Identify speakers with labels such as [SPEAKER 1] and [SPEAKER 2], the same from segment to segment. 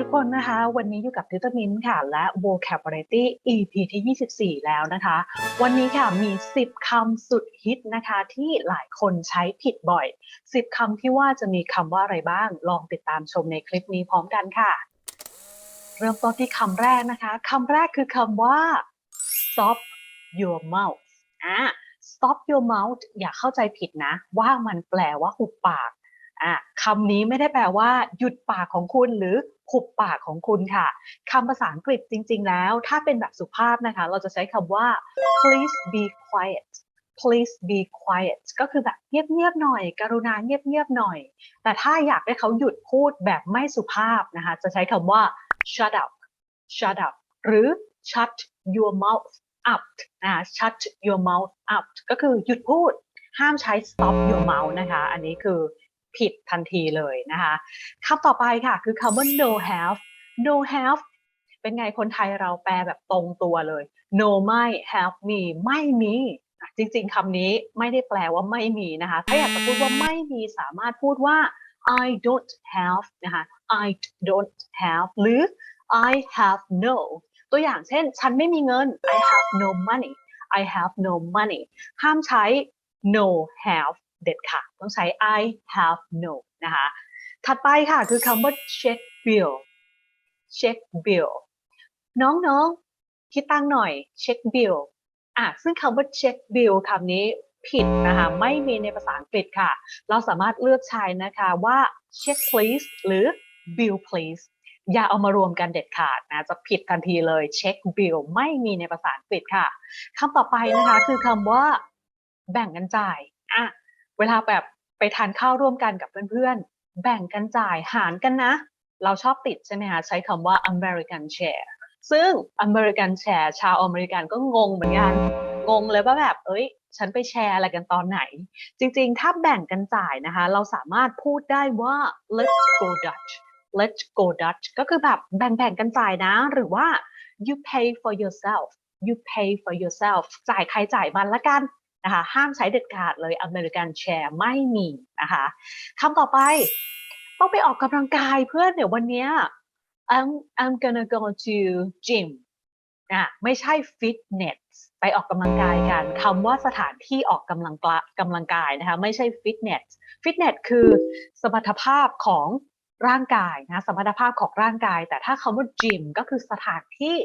[SPEAKER 1] ทุกคนนะคะ วันนี้อยู่กับทิตามินค่ะ และ vocabulary EP ที่ 24 แล้วนะคะ วันนี้ค่ะมี 10คำสุดฮิตนะคะ ที่หลายคนใช้ผิดบ่อย 10คำที่ว่าจะมีคำว่าอะไรบ้าง ลองติดตามชมในคลิปนี้พร้อมกันค่ะ เริ่มต้นที่คำแรกนะคะคำแรกคือคำว่า stop your mouth อะ stop your mouth อย่าเข้าใจผิดนะ ว่ามันแปลว่าหุบปาก อะคำนี้ไม่ได้แปลว่า หยุดปากของคุณหรือหุบปากของคุณค่ะคำภาษาอังกฤษจริง ๆ แล้ว ถ้าเป็นแบบสุภาพนะคะ เราจะใช้คำว่า please be quiet please be quiet ก็คือแบบเงียบๆหน่อย กรุณาเงียบๆหน่อย แต่ถ้าอยากให้เขาหยุดพูดแบบไม่สุภาพนะคะ จะใช้คำว่า shut up shut up หรือ shut your mouth up นะ shut your mouth up ก็คือหยุดพูด ห้ามใช้ stop your mouth นะคะ อันนี้คือ ผิดทันทีเลยนะคะคำต่อไปค่ะคือคำว่า no have no have เป็นไงคนไทยเราแปลแบบตรงตัวเลย no ไม่ have มีไม่มีจริงๆคำนี้ไม่ได้แปลว่าไม่มีนะคะ ถ้าอยากจะพูดว่าไม่มีสามารถพูดว่า I don't have นะคะ I don't have หรือ I have no ตัวอย่างเช่น ฉันไม่มีเงิน I have no money I have no money ห้ามใช้ no have เด็ดค่ะต้องใช้ I have no นะคะ ถัดไปค่ะคือคำว่า check bill check bill น้องๆคิดตั้งหน่อย check bill อะซึ่งคำว่า check bill คำนี้ผิดนะคะ ไม่มีในภาษาอังกฤษค่ะ เราสามารถเลือกใช้นะคะว่า check please หรือ bill please อย่าเอามารวมกันเด็ดขาดนะจะผิดทันทีเลย check bill ไม่มีในภาษาอังกฤษค่ะคำต่อไปนะคะคือคำว่า แบ่งกันจ่ายอะ เวลาแบบไปทานข้าวร่วมกันกับเพื่อนๆ แบ่งกันจ่ายหารกันนะ เราชอบติดใช่ไหมคะใช้คำว่า American share ซึ่ง American share ชาวอเมริกันก็งงเหมือนกัน งงเลยว่าแบบ เอ้ย ฉันไปแชร์อะไรกันตอนไหน จริงๆ ถ้าแบ่งกันจ่ายนะคะ เราสามารถพูดได้ว่า let's go Dutch let's go Dutch ก็คือแบบแบ่งๆกันจ่ายนะ หรือว่า you pay for yourself you pay for yourself จ่ายใครจ่ายมันละกัน นะคะห้ามใช้เด็ดขาดเลย American Share ไม่มีนะคะคำต่อไปต้องไปออกกำลังกายเพื่อนเดี๋ยววันนี้ I'm I'm gonna go to gym อะไม่ใช่ fitness ไปออกกำลังกายกันคำว่าสถานที่ออกกำลังกะกำลังกายนะคะไม่ใช่ fitness fitness คือสมรรถภาพของร่างกายนะสมรรถภาพของร่างกาย แต่ถ้าคำว่า gym ก็คือสถานที่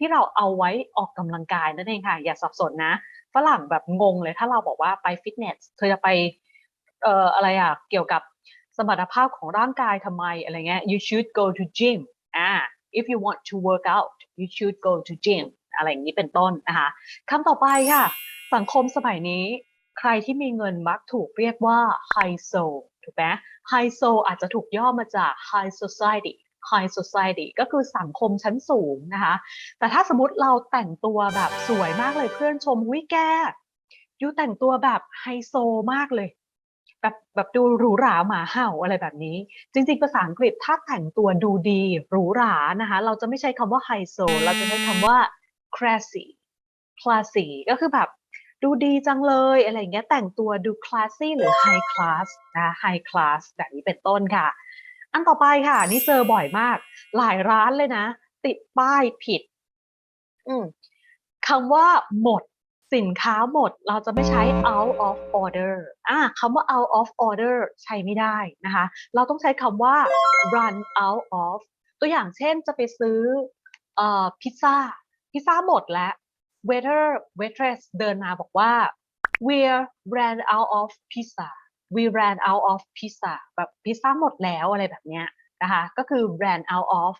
[SPEAKER 1] ที่เราเอาไว้ออกกำลังกายนั่นเองค่ะ อย่าสับสนนะฝรั่งแบบงงเลยถ้าเราบอกว่าไปฟิตเนสเธอจะไปเอ่ออะไรอะเกี่ยวกับสมรรถภาพของร่างกายทำไมอะไรเงี้ย you should go to gym อ่า if you want to work out you should go to gym อะไรอย่างนี้เป็นต้นนะคะคำต่อไปค่ะ สังคมสมัยนี้ ใครที่มีเงินมักถูกเรียกว่าไฮโซถูกไหมไฮโซอาจจะถูกย่อมาจาก high society high society ก็คือสังคมชั้นสูงนะคะ แต่ถ้าสมมติเราแต่งตัวแบบสวยมากเลยเพื่อนชมวิแกยูแต่งตัวแบบไฮโซมากเลย แบบแบบดูหรูหราหมาเห่าอะไรแบบนี้ จริงๆภาษาอังกฤษถ้าแต่งตัวดูดีหรูหรานะคะ เราจะไม่ใช้คำว่าไฮโซเราจะใช้คำว่า classy classy ก็คือแบบดูดีจังเลยอะไรเงี้ยแต่งตัวดู classy หรือ high class นะ high class แบบนี้เป็นต้นค่ะ อันต่อไปค่ะ นี่เจอบ่อยมาก หลายร้านเลยนะ ติดป้ายผิด อืมคำว่าหมดสินค้าหมดเราจะไม่ใช้ out of order อ่าคำว่า out of order ใช้ไม่ได้นะคะ เราต้องใช้คำว่า run out of ตัวอย่างเช่นจะไปซื้อเอ่อพิซซ่า พิซซ่าหมดแล้ว waiter waitress เดินมาบอกว่า we ran out of pizza we ran out of pizza แบบพิซซ่าหมดแล้วอะไรแบบเนี้ยนะคะก็คือ ran out of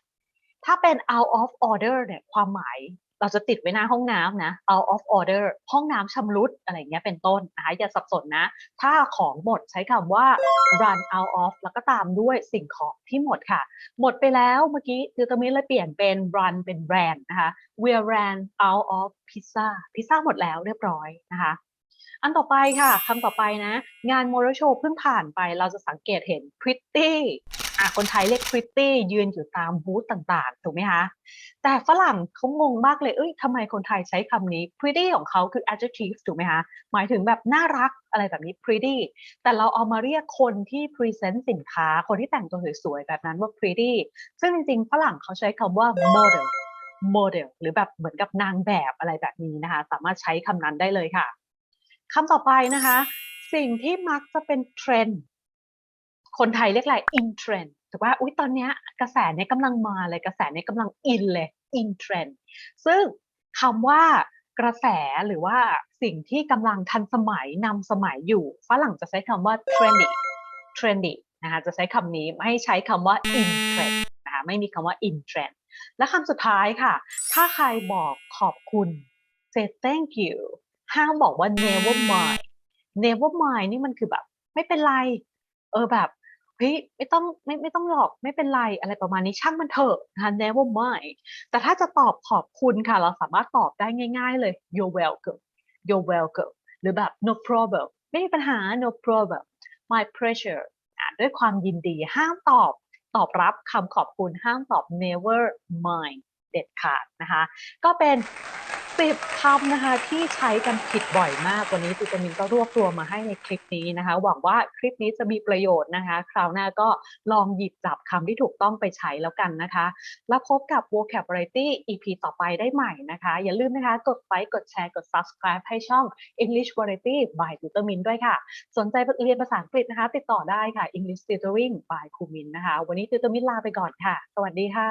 [SPEAKER 1] ถ้าเป็น out of order เนี่ยความหมายเราจะติดไว้หน้าห้องน้ำนะ out of order ห้องน้ำชำรุดอะไรเงี้ยเป็นต้นนะคะอย่าสับสนนะ ถ้าของหมดใช้คำว่า run out of แล้วก็ตามด้วยสิ่งของที่หมดค่ะ หมดไปแล้วเมื่อกี้คือตรงนี้เลยเปลี่ยนเป็น run เป็น ran นะคะ we ran out of pizza พิซซ่าหมดแล้วเรียบร้อยนะคะ อันต่อไปค่ะคำต่อไปนะ งานมอเตอร์โชว์เพิ่งผ่านไปเราจะสังเกตเห็นพริตตี้อะคนไทยเรียก pretty ยืนอยู่ตามบูธต่างๆ ถูกไหมคะ แต่ฝรั่งเขางงมากเลยเอ้ยทำไมคนไทยใช้คำนี้ pretty ของเขาคือ adjective ถูกไหมคะหมายถึงแบบน่ารักอะไรแบบนี้ pretty แต่เราเอามาเรียกคนที่ present สินค้า คนที่แต่งตัวสวยๆแบบนั้นว่า pretty ซึ่งจริงๆฝรั่งเขาใช้คำว่า model model หรือแบบเหมือนกับนางแบบอะไรแบบนี้นะคะ สามารถใช้คำนั้นได้เลยค่ะ คำต่อไปนะคะ สิ่งที่มักจะเป็นเทรนด์คนไทยเรียกอะไร in trend ถูกว่าอุ๊ยตอนนี้กระแสเนี้ยกำลังมาเลยกระแสเนี้ยกำลังอินเลย in trend ซึ่งคำว่ากระแสหรือว่าสิ่งที่กำลังทันสมัยนำสมัยอยู่ฝรั่งจะใช้คำว่า trendy trendy นะคะจะใช้คำนี้ไม่ใช้คำว่า in trend นะคะไม่มีคำว่า in trend และคำสุดท้ายค่ะ ถ้าใครบอกขอบคุณ say thank you ห้ามบอกว่า never mind never mind นี่มันคือแบบ ไม่เป็นไร เออแบบเฮ้ยไม่ต้องไม่ไม่ต้องหรอกไม่เป็นไรอะไรประมาณนี้ช่างมันเถอะนะคะ never mind แต่ถ้าจะตอบขอบคุณค่ะ เราสามารถตอบได้ง่าย ๆ เลย you're welcome you're welcome หรือแบบ no problem ไม่มีปัญหา no problem my pleasure อะด้วยความยินดีห้ามตอบตอบรับคำขอบคุณห้ามตอบ never mind เด็ดขาดนะคะ ก็เป็น 10คำนะคะที่ใช้กันผิดบ่อยมากวันนี้ตูตามินก็รวบรวมมาให้ในคลิปนี้นะคะหวังว่าคลิปนี้จะมีประโยชน์นะคะ คราวหน้าก็ลองหยิบจับคำที่ถูกต้องไปใช้แล้วกันนะคะ แล้วพบกับ vocabulary EP ต่อไปได้ใหม่นะคะ อย่าลืมนะคะกดไลค์กดแชร์กด subscribe ให้ช่อง English Variety by ตูตามินด้วยค่ะ สนใจเรียนภาษาอังกฤษนะคะ ติดต่อได้ค่ะ English Tutoring by ครูมินนะคะ วันนี้ตูตามินลาไปก่อนค่ะ สวัสดีค่ะ